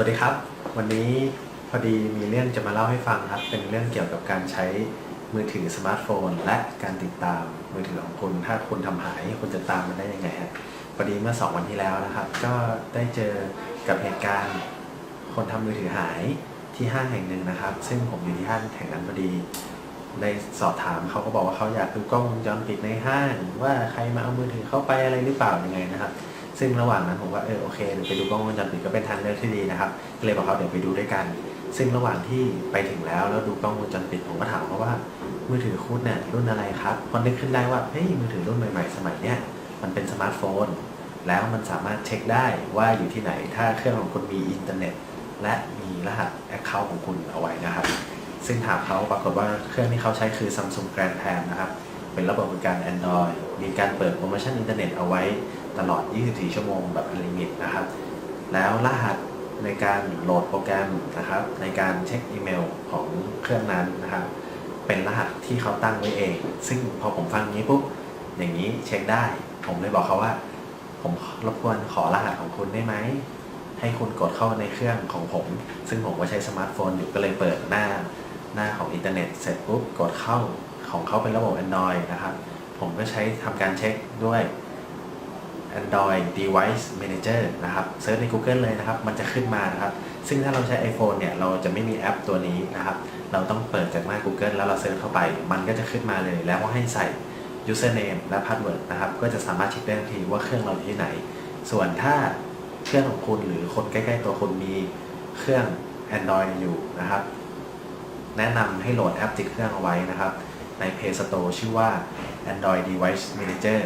วัสดีครับ วันนี้พอดีมีเรื่องจะมาเล่าให้ฟังครับ เป็นเรื่องเกี่ยวกับการใช้มือถือสมาร์ทโฟน และการติดตามมือถือของคุณถ้าคุณทำหายคุณจะตามมันได้ยังไงฮะพอดีเมื่อ 2 วันที่แล้วนะครับ ก็ได้เจอกับเหตุการณ์ คนทำมือถือหายที่ห้างแห่งหนึ่งนะครับ ซึ่งผมอยู่ที่ห้างแห่งนั้นพอดีได้สอบถามเขาก็บอกว่าเขาอยากดูกล้องวงจรปิดในห้าง ว่าใครมาเอามือถือเข้าไปอะไรหรือเปล่ายังไงนะครับ ซึ่งระหว่างนั้นผมว่าเออโอเคเดี๋ยวไปดูกล้องวงจรปิดก็เป็นทางเลือกที่ดีนะครับก็เลยบอกเขาเดี๋ยวไปดูด้วยกัน ซึ่งระหว่างที่ไปถึงแล้วแล้วดูกล้องวงจรปิดผมก็ถามเขาว่ามือถือคุณเนี่ยรุ่นอะไรครับพอนึกขึ้นได้ว่าเฮ้ยมือถือรุ่นใหม่ๆ สมัยเนี้ยมันเป็นสมาร์ทโฟน แล้วมันสามารถเช็คได้ว่าอยู่ที่ไหน ถ้าเครื่องของคุณมีอินเทอร์เน็ต และมีรหัส Account ของคุณเอาไว้นะครับ ซึ่งถามเขาปรากฏว่าเครื่องที่เขาใช้คือ Samsung Grand Pan นะครับ เป็นระบบบริการ Android มีการเปิดโปรโมชั่นอินเทอร์เน็ตเอาไว้ ตลอด 24 ชั่วโมงแบบ unlimited นะครับ แล้วรหัสในการโหลดโปรแกรมนะครับ ในการเช็คอีเมลของเครื่องนั้นนะครับ เป็นรหัสที่เขาตั้งไว้เอง ซึ่งพอผมฟังอย่างนี้ปุ๊บอย่างนี้เช็คได้ ผมเลยบอกเขาว่า ผมรบกวนขอรหัสของคุณได้ไหมให้คุณกดเข้าในเครื่องของผม ซึ่งผมก็ใช้สมาร์ทโฟนอยู่ก็เลยเปิดหน้าหน้าของอินเทอร์เน็ตเสร็จปุ๊บกดเข้าของเขาเป็นระบบ Android นะครับ ผมก็ใช้ทำการเช็คด้วย Android Device Manager นะครับเซิร์ชใน Google เลยนะครับ มันจะขึ้นมานะครับ ซึ่งถ้าเราใช้ iPhone เนี่ย เราจะไม่มีแอปตัวนี้นะครับ เราต้องเปิดจากหน้า Google แล้วเราเซิร์ชเข้าไป มันก็จะขึ้นมาเลย แล้วก็ให้ใส่ username และ password นะครับ ก็จะสามารถเช็คได้ทันทีว่าเครื่องเราอยู่ที่ไหน ส่วนถ้าเครื่องของคุณหรือคนใกล้ ๆ ตัวคุณมีเครื่อง Android อยู่นะครับ แนะนำให้โหลดแอปติดเครื่องเอาไว้นะครับ ใน Play Store ชื่อว่า Android Device Manager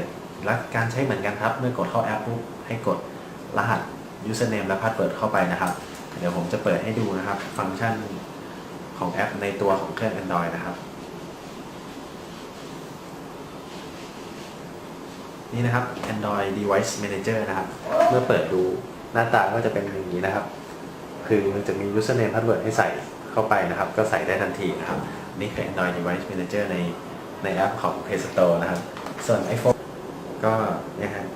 และการใช้เหมือนกันครับ เมื่อกดเข้าแอปปุ๊บให้กดรหัส username และ password เข้าไปนะครับ เดี๋ยวผมจะเปิดให้ดูนะครับ ฟังก์ชันของแอปในตัวของเครื่อง Android นะครับ นี่นะครับ Android Device Manager นะครับ เมื่อเปิดดูหน้าตาก็จะเป็นอย่างนี้นะครับ คือมันจะมี username password ให้ใส่เข้าไปนะครับ ก็ใส่ได้ทันทีนะครับ นี่คือ Android Device Manager ในในแอปของ Play Store นะครับ ส่วน iPhone ก็นี่ยครับ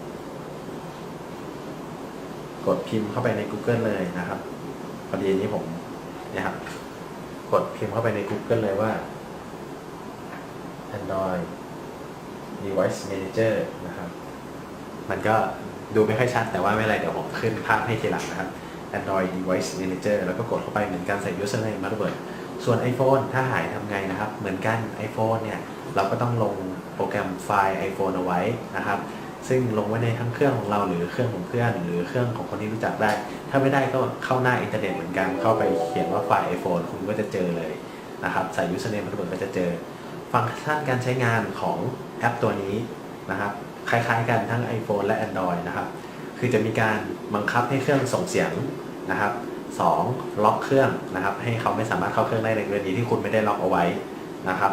กดพิมพ์เข้าไปใน Google เลยนะครับพอดีนี้ผมนี่ยครับ กดพิมพ์เข้าไปใน Google เลยว่า Android Device Manager นะครับ มันก็ดูไม่ค่อยชัดแต่ว่าไม่เป็นไร เดี๋ยวผมขึ้นภาพให้ทีหลังนะครับ Android Device Manager แล้วก็กดเข้าไปเหมือนกันใส่ username password ส่วน iPhone ถ้าหายทำไงนะครับ เหมือนกัน iPhone เนี่ย เราก็ต้องลง โปรแกรมไฟล์ iPhone เอาไว้นะครับ ซึ่งลงไว้ในทั้งเครื่องของเราหรือเครื่องของเพื่อน หรือเครื่องของคนที่รู้จักได้ ถ้าไม่ได้ก็เข้าหน้าอินเทอร์เน็ตเหมือนกัน เข้าไปเขียนว่าไฟล์ iPhone คุณก็จะเจอเลยนะครับ ใส่ username password ก็จะเจอ ฟังก์ชันการใช้งานของแอปตัวนี้นะครับ คล้ายๆกันทั้ง iPhone และ Android นะครับ คือจะมีการบังคับให้เครื่องส่งเสียงนะครับ 2. ล็อกเครื่องนะครับ ให้เขาไม่สามารถเข้าเครื่องได้ในกรณีที่คุณไม่ได้ล็อกเอาไว้นะครับ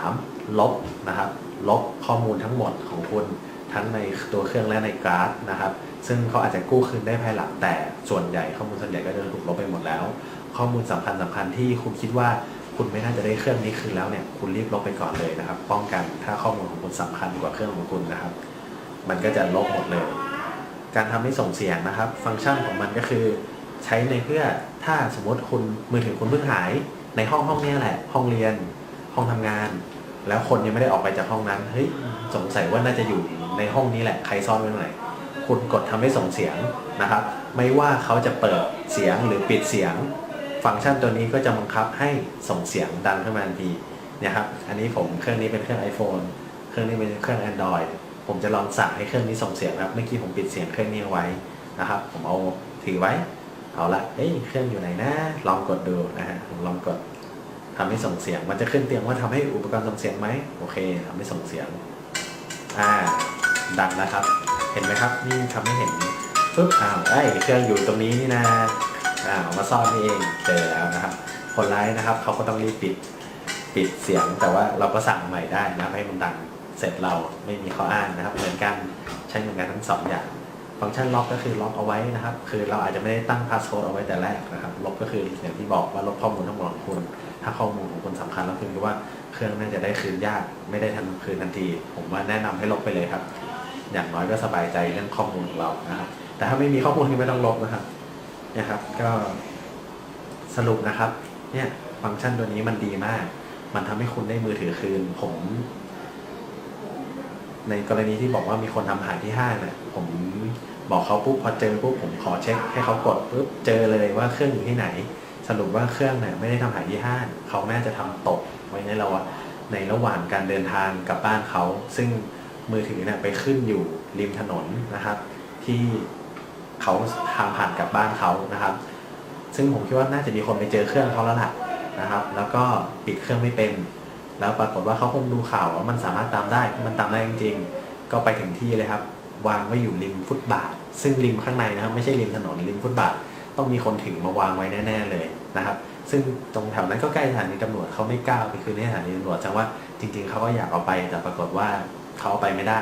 3. ลบนะครับ ลบข้อมูลทั้งหมดของคุณทั้งในตัวเครื่องและในการ์ดนะครับ ซึ่งเขาอาจจะกู้คืนได้ภายหลังแต่ส่วนใหญ่ข้อมูลส่วนใหญ่ก็จะถูกลบไปหมดแล้ว ข้อมูลสำคัญสำคัญที่คุณคิดว่าคุณไม่น่าจะได้เครื่องนี้คืนแล้วเนี่ยคุณรีบลบไปก่อนเลยนะครับ ป้องกันถ้าข้อมูลของคุณสำคัญกว่าเครื่องของคุณนะครับ มันก็จะลบหมดเลย การทำให้ส่งเสียงนะครับ ฟังก์ชันของมันก็คือ ใช้ในเพื่อถ้าสมมติคุณมือถือคุณเพิ่งหาย ในห้องห้องนี้แหละ ห้องเรียน ห้องทำงาน แล้วคนยังไม่ได้ออกไปจากห้องนั้นเฮ้ยสงสัยว่าน่าจะอยู่ในห้องนี้แหละใครซ่อนไว้ตรงไหนคุณกดทำให้ส่งเสียงนะครับ ไม่ว่าเขาจะเปิดเสียงหรือปิดเสียง ฟังก์ชันตัวนี้ก็จะบังคับให้ส่งเสียงดังขึ้นมาทันทีเนี่ยครับอันนี้ผมเครื่องนี้เป็นเครื่อง iPhone เครื่องนี้เป็นเครื่อง Android ผมจะลองสั่งให้เครื่องนี้ส่งเสียงครับเมื่อกี้ผมปิดเสียงเครื่องนี้ไว้นะครับ ผมเอาถือไว้ เอาละเอ้ยเครื่องอยู่ไหนนะลองกดดูนะฮะผมลองกด ทำให้ส่งเสียง มันจะขึ้นเตียงว่าทำให้อุปกรณ์ส่งเสียงไหมโอเคทำให้ส่งเสียง อ่า ดังนะครับ เห็นไหมครับ นี่ทำให้เห็นปุ๊บอ้าวไอ้เครื่องอยู่ตรงนี้นี่นะอ้าวมาซ่อนนี่เองเจอแล้วนะครับคนร้ายนะครับเขาก็ต้องรีบปิดปิดเสียง แต่ว่าเราก็สั่งใหม่ได้นะให้มันดังเสร็จเราไม่มีข้ออ้างนะครับ เหมือนกันใช้เหมือนกันทั้งสองอย่าง ฟังก์ชันล็อกก็คือล็อกเอาไว้นะครับ คือเราอาจจะไม่ได้ตั้งพาสโค้ดเอาไว้แต่แรกนะครับ ลบก็คืออย่างที่บอกว่าลบข้อมูลทั้งหมดของคุณ ถ้าข้อมูลของคุณสำคัญแล้วคือว่าเครื่องน่าจะได้คืนยากไม่ได้ทันคืนทันที ผมว่าแนะนำให้ลบไปเลยครับ อย่างน้อยก็สบายใจเรื่องข้อมูลของเรานะครับ แต่ถ้าไม่มีข้อมูลก็ไม่ต้องลบนะครับนี่ยครับ ก็สรุปนะครับ เนี่ยฟังก์ชันตัวนี้มันดีมาก มันทำให้คุณได้มือถือคืน ผม ในกรณีที่บอกว่ามีคนทำหายที่ห้างเนี่ยผมบอกเขาปุ๊บพอเจอปุ๊บผมขอเช็ค ให้เขากดปุ๊บเจอเลยว่าเครื่องอยู่ที่ไหน สรุปว่าเครื่องเนี่ยไม่ได้ทำหายที่ห้างเขาน่าจะทำตกไว้ในราในระหว่างการเดินทางกลับบ้านเขา ซึ่งมือถือเนี่ยไปขึ้นอยู่ริมถนนนะครับ ที่เขาทางผ่านกลับบ้านเขานะครับ ซึ่งผมคิดว่าน่าจะมีคนไปเจอเครื่องเขาแล้วล่ะนะครับ แล้วก็ปิดเครื่องไม่เป็น แล้วปรากฏว่าเขาคงดูข่าวว่ามันสามารถตามได้ มันตามได้จริงๆ ก็ไปถึงที่เลยครับ วางไว้อยู่ริมฟุตบาท ซึ่งริมข้างในนะครับ ไม่ใช่ริมถนนริมฟุตบาท ต้องมีคนถึงมาวางไว้แน่ๆเลยนะครับ ซึ่งตรงแถวนั้นก็ใกล้สถานีตำรวจเขาไม่กล้าไปคืนให้สถานีตำรวจจังว่าจริง ๆเขาก็อยากเอาไป แต่ปรากฏว่าเขาเอาไปไม่ได้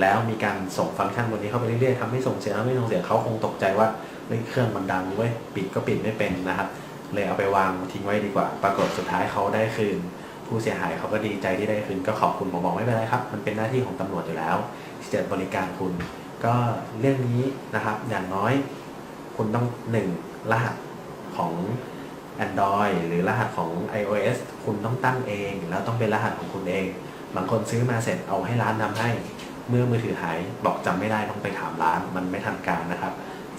แล้วมีการส่งฟังก์ชันบนนี้เข้าไปเรื่อยๆทำให้ส่งเสียงทำให้ส่งเสียงเขาคงตกใจว่าเฮ้ยเครื่องมันดังเว้ยปิดก็ปิดไม่เป็นนะครับ เลยเอาไปวางทิ้งไว้ดีกว่า ปรากฏสุดท้ายเขาได้คืน ผู้เสียหายเขาก็ดีใจที่ได้คืนก็ขอบคุณผมบอกไม่เป็นไรครับ มันเป็นหน้าที่ของตำรวจอยู่แล้ว ที่จะบริการคุณ ก็เรื่องนี้นะครับ อย่างน้อย คุณต้องหนึ่งรหัสของ Android หรือรหัสของ iOS คุณต้องตั้งเอง แล้วต้องเป็นรหัสของคุณเอง บางคนซื้อมาเสร็จเอาให้ร้านทำให้ เมื่อมือถือหายบอกจำไม่ได้ต้องไปถามร้าน มันไม่ทันการนะครับ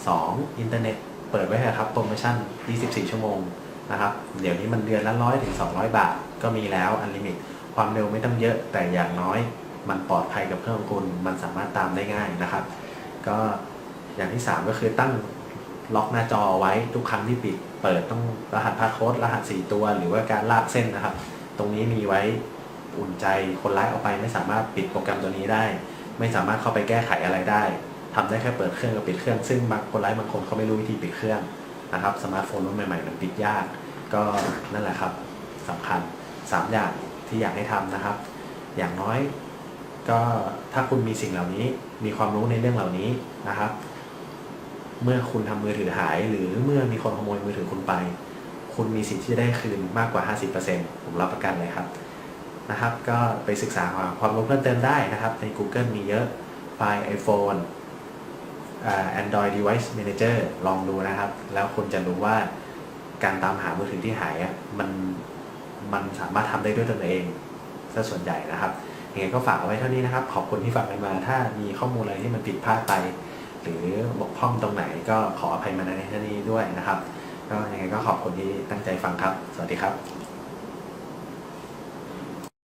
2. อินเทอร์เน็ตเปิดไว้ครับโปรโมชั่น 24 ชั่วโมง นะครับ เดี๋ยวนี้มันเดือนละร้อยถึง200 บาท ก็มีแล้วอันลิมิต ความเร็วไม่ต้องเยอะแต่อย่างน้อยมันปลอดภัยกับเครื่องของคุณ มันสามารถตามได้ง่ายนะครับ ก็อย่างที่ 3 ก็คือตั้งล็อกหน้าจอไว้ทุกครั้งที่ปิด เปิดต้องรหัสพาสโค้ดรหัส 4 ตัว หรือว่าการลากเส้นนะครับ ตรงนี้มีไว้อุ่นใจคนร้ายเอาไปไม่สามารถปิดโปรแกรมตัวนี้ได้ ไม่สามารถเข้าไปแก้ไขอะไรได้ทำได้แค่เปิดเครื่องกับปิดเครื่อง ซึ่งบางคนร้ายบางคนเขาไม่รู้วิธีปิดเครื่อง นะครับสมาร์ทโฟนรุ่นใหม่ๆมันปิดยาก ก็นั่นแหละครับสำคัญ 3 อย่างที่อยากให้ทำนะครับ อย่างน้อย ก็ถ้าคุณมีสิ่งเหล่านี้มีความรู้ในเรื่องเหล่านี้นะครับ เมื่อคุณทำมือถือหาย หรือเมื่อมีคนขโมยมือถือคุณไป คุณมีสิทธิ์ที่จะได้คืนมากกว่า 50%ผมรับประกันเลยครับนะครับ ก็ไปศึกษาความรู้เพิ่มเติมได้นะครับ ใน Google มีเยอะไฟล์ iPhone Android Device Manager ลองดูนะครับ แล้วคุณจะรู้ว่าการตามหามือถือที่หายมันมันสามารถทำได้ด้วยตนเองซะส่วนใหญ่นะครับยังไงก็ฝากเอาไว้เท่านี้นะครับ ขอบคุณที่ฟังกันมา ถ้ามีข้อมูลอะไรที่มันผิดพลาดไป หรือบกพร่องตรงไหนก็ขออภัยมาในที่นี้ด้วยนะครับ ก็ยังไงก็ขอบคุณที่ตั้งใจฟังครับ สวัสดีครับ